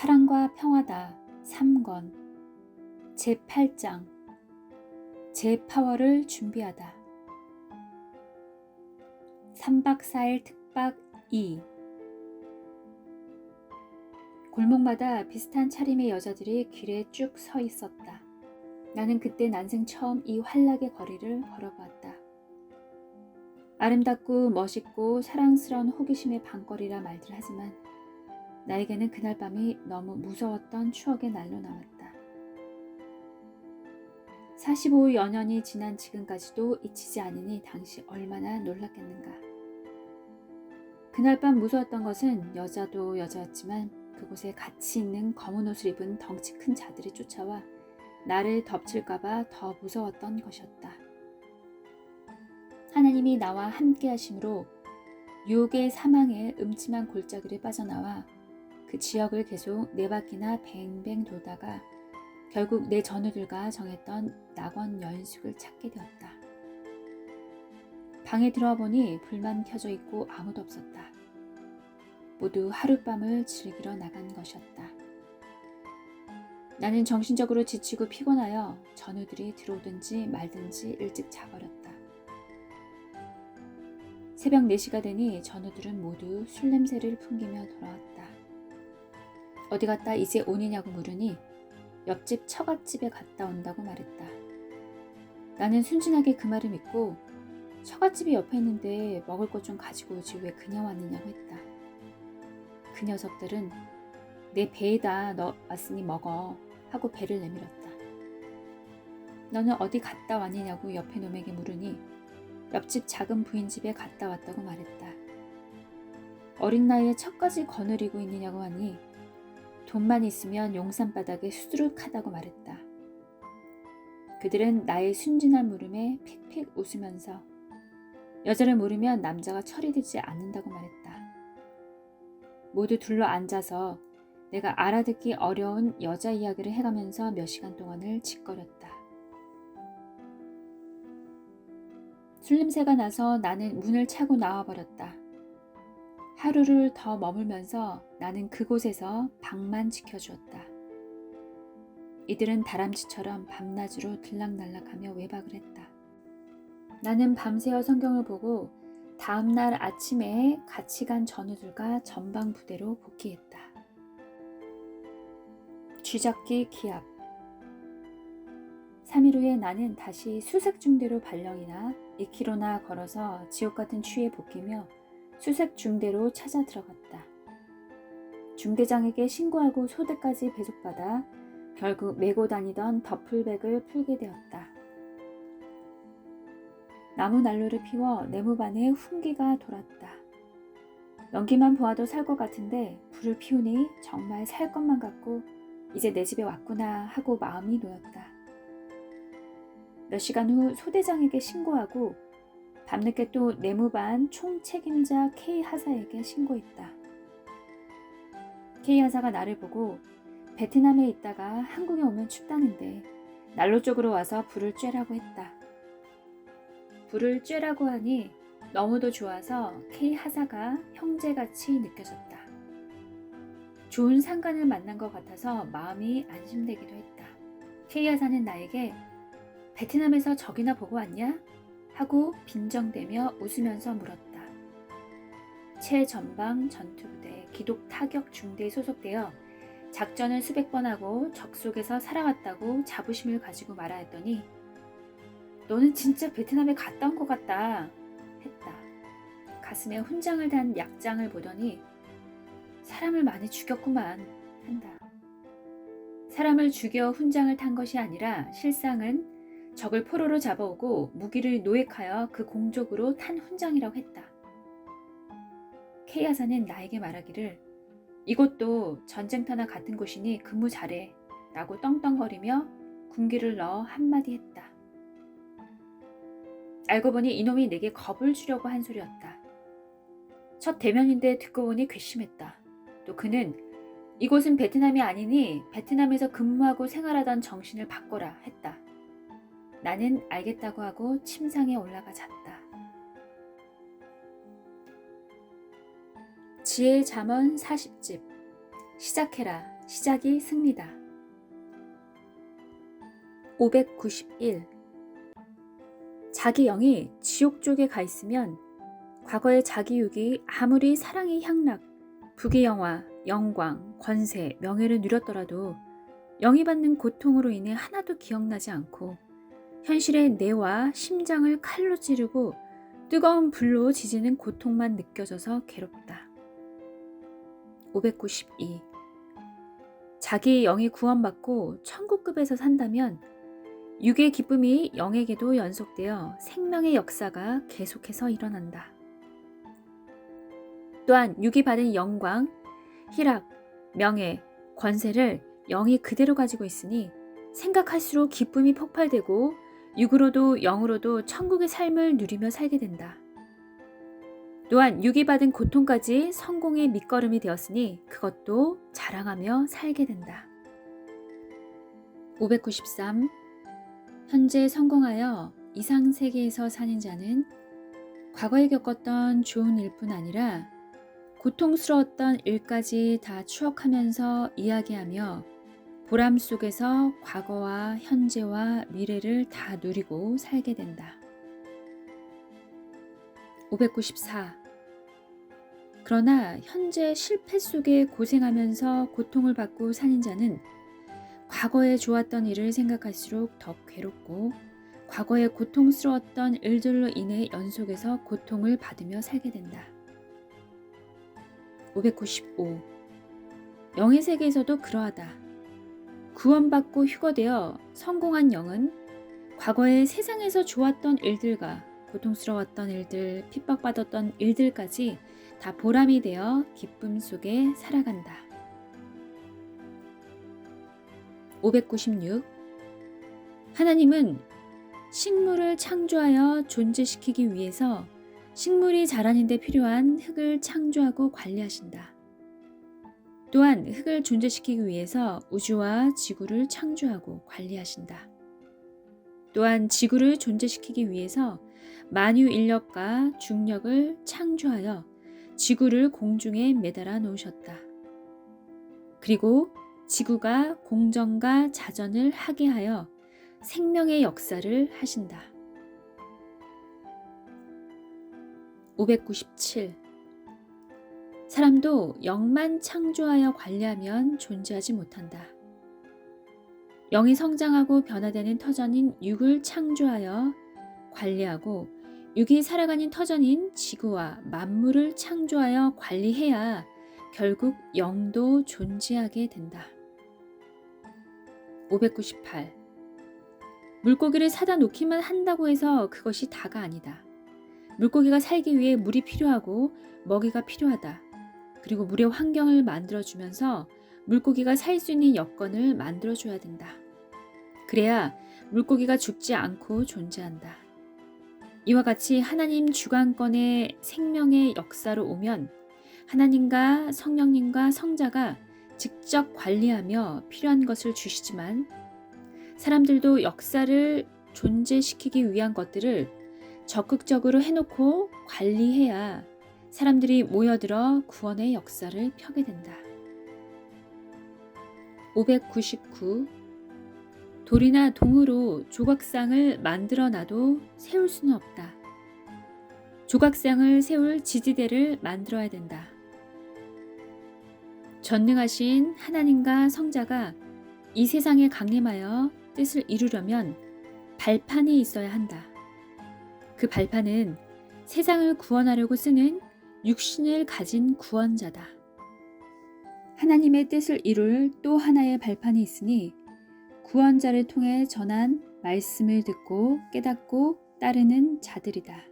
사랑과 평화다. 3권. 제8장. 제 파워를 준비하다. 3박 4일 특박 2 골목마다 비슷한 차림의 여자들이 길에 쭉 서 있었다. 나는 그때 난생 처음 이 환락의 거리를 걸어보았다. 아름답고 멋있고 사랑스러운 호기심의 방거리라 말들 하지만 나에게는 그날 밤이 너무 무서웠던 추억의 날로 남았다. 45여 년이 지난 지금까지도 잊히지 않으니 당시 얼마나 놀랐겠는가. 그날 밤 무서웠던 것은 여자도 여자였지만 그곳에 같이 있는 검은 옷을 입은 덩치 큰 자들이 쫓아와 나를 덮칠까봐 더 무서웠던 것이었다. 하나님이 나와 함께 하심으로 유혹의 사망의 음침한 골짜기를 빠져나와 그 지역을 계속 네 바퀴나 뱅뱅 돌다가 결국 내 전우들과 정했던 낙원 연숙을 찾게 되었다. 방에 들어와 보니 불만 켜져 있고 아무도 없었다. 모두 하룻밤을 즐기러 나간 것이었다. 나는 정신적으로 지치고 피곤하여 전우들이 들어오든지 말든지 일찍 자버렸다. 새벽 4시가 되니 전우들은 모두 술 냄새를 풍기며 돌아왔다. 어디 갔다 이제 오느냐고 물으니 옆집 처갓집에 갔다 온다고 말했다. 나는 순진하게 그 말을 믿고 처갓집이 옆에 있는데 먹을 것 좀 가지고 오지 왜 그냥 왔느냐고 했다. 그 녀석들은 내 배에다 너 왔으니 먹어 하고 배를 내밀었다. 너는 어디 갔다 왔느냐고 옆에 놈에게 물으니 옆집 작은 부인 집에 갔다 왔다고 말했다. 어린 나이에 척까지 거느리고 있느냐고 하니 돈만 있으면 용산바닥에 수두룩하다고 말했다. 그들은 나의 순진한 물음에 픽픽 웃으면서 여자를 모르면 남자가 들지 않는다고 말했다. 모두 둘러 앉아서 내가 알아듣기 어려운 여자 이야기를 해가면서 몇 시간 동안을 짓거렸다. 술 냄새가 나서 나는 문을 차고 나와버렸다. 하루를 더 머물면서 나는 그곳에서 방만 지켜주었다. 이들은 다람쥐처럼 밤낮으로 들락날락하며 외박을 했다. 나는 밤새워 성경을 보고 다음날 아침에 같이 간 전우들과 전방 부대로 복귀했다. 쥐잡기 기합 3일 후에 나는 다시 수색 중대로 발령이나 2km나 걸어서 지옥 같은 추위에 볶이며 수색 중대로 찾아 들어갔다. 중대장에게 신고하고 소대까지 배속받아 결국 메고 다니던 더플백을 풀게 되었다. 나무 난로를 피워 네모반에 훈기가 돌았다. 연기만 보아도 살 것 같은데 불을 피우니 정말 살 것만 같고 이제 내 집에 왔구나 하고 마음이 놓였다. 몇 시간 후 소대장에게 신고하고 밤늦게 또 내무반 총책임자 K 하사에게 신고했다. K 하사가 나를 보고 베트남에 있다가 한국에 오면 춥다는데 난로 쪽으로 와서 불을 쬐라고 했다. 불을 쬐라고 하니 너무도 좋아서 K 하사가 형제같이 느껴졌다. 좋은 상관을 만난 것 같아서 마음이 안심되기도 했다. K 하사는 나에게 베트남에서 적이나 보고 왔냐? 하고 빈정대며 웃으면서 물었다. 최전방 전투부대 기독 타격 중대에 소속되어 작전을 수백 번 하고 적 속에서 살아왔다고 자부심을 가지고 말하였더니 너는 진짜 베트남에 갔다 온 것 같다 했다. 가슴에 훈장을 단 약장을 보더니 사람을 많이 죽였구만 한다. 사람을 죽여 훈장을 탄 것이 아니라 실상은 적을 포로로 잡아오고 무기를 노획하여 그 공적으로 탄 훈장이라고 했다. 케이아사는 나에게 말하기를 이것도 전쟁터나 같은 곳이니 근무 잘해 라고 떵떵거리며 군기를 넣어 한마디 했다. 알고 보니 이놈이 내게 겁을 주려고 한 소리였다. 첫 대면인데 듣고 보니 괘씸했다. 또 그는 이곳은 베트남이 아니니 베트남에서 근무하고 생활하던 정신을 바꿔라 했다. 나는 알겠다고 하고 침상에 올라가 잤다. 지혜 잠언 40집 시작해라 시작이 승리다. 591. 자기 영이 지옥 쪽에 가 있으면 과거의 자기 육이 아무리 사랑의 향락, 부귀 영화, 영광, 권세, 명예를 누렸더라도 영이 받는 고통으로 인해 하나도 기억나지 않고 현실의 뇌와 심장을 칼로 찌르고 뜨거운 불로 지지는 고통만 느껴져서 괴롭다. 592. 자기 영이 구원받고 천국급에서 산다면 육의 기쁨이 영에게도 연속되어 생명의 역사가 계속해서 일어난다. 또한 육이 받은 영광, 희락, 명예, 권세를 영이 그대로 가지고 있으니 생각할수록 기쁨이 폭발되고 육으로도 영으로도 천국의 삶을 누리며 살게 된다. 또한 육이 받은 고통까지 성공의 밑거름이 되었으니 그것도 자랑하며 살게 된다. 593. 현재 성공하여 이상 세계에서 사는 자는 과거에 겪었던 좋은 일뿐 아니라 고통스러웠던 일까지 다 추억하면서 이야기하며 보람 속에서 과거와 현재와 미래를 다 누리고 살게 된다. 594. 그러나 현재 실패 속에 고생하면서 고통을 받고 사는 자는 과거에 좋았던 일을 생각할수록 더 괴롭고 과거에 고통스러웠던 일들로 인해 연속해서 고통을 받으며 살게 된다. 595. 영의 세계에서도 그러하다. 구원받고 휴거되어 성공한 영은 과거에 세상에서 좋았던 일들과 고통스러웠던 일들, 핍박받았던 일들까지 다 보람이 되어 기쁨 속에 살아간다. 596. 하나님은 식물을 창조하여 존재시키기 위해서 식물이 자라는 데 필요한 흙을 창조하고 관리하신다. 또한 흙을 존재시키기 위해서 우주와 지구를 창조하고 관리하신다. 또한 지구를 존재시키기 위해서 만유 인력과 중력을 창조하여 지구를 공중에 매달아 놓으셨다. 그리고 지구가 공정과 자전을 하게 하여 생명의 역사를 하신다. 597. 사람도 영만 창조하여 관리하면 존재하지 못한다. 영이 성장하고 변화되는 터전인 육을 창조하여 관리하고 육이 살아가는 터전인 지구와 만물을 창조하여 관리해야 결국 영도 존재하게 된다. 598. 물고기를 사다 놓기만 한다고 해서 그것이 다가 아니다. 물고기가 살기 위해 물이 필요하고 먹이가 필요하다. 그리고 물의 환경을 만들어주면서 물고기가 살 수 있는 여건을 만들어줘야 된다. 그래야 물고기가 죽지 않고 존재한다. 이와 같이 하나님 주관권의 생명의 역사로 오면 하나님과 성령님과 성자가 직접 관리하며 필요한 것을 주시지만 사람들도 역사를 존재시키기 위한 것들을 적극적으로 해놓고 관리해야 사람들이 모여들어 구원의 역사를 펴게 된다. 599. 돌이나 동으로 조각상을 만들어 놔도 세울 수는 없다. 조각상을 세울 지지대를 만들어야 된다. 전능하신 하나님과 성자가 이 세상에 강림하여 뜻을 이루려면 발판이 있어야 한다. 그 발판은 세상을 구원하려고 쓰는 육신을 가진 구원자다. 하나님의 뜻을 이룰 또 하나의 발판이 있으니 구원자를 통해 전한 말씀을 듣고 깨닫고 따르는 자들이다.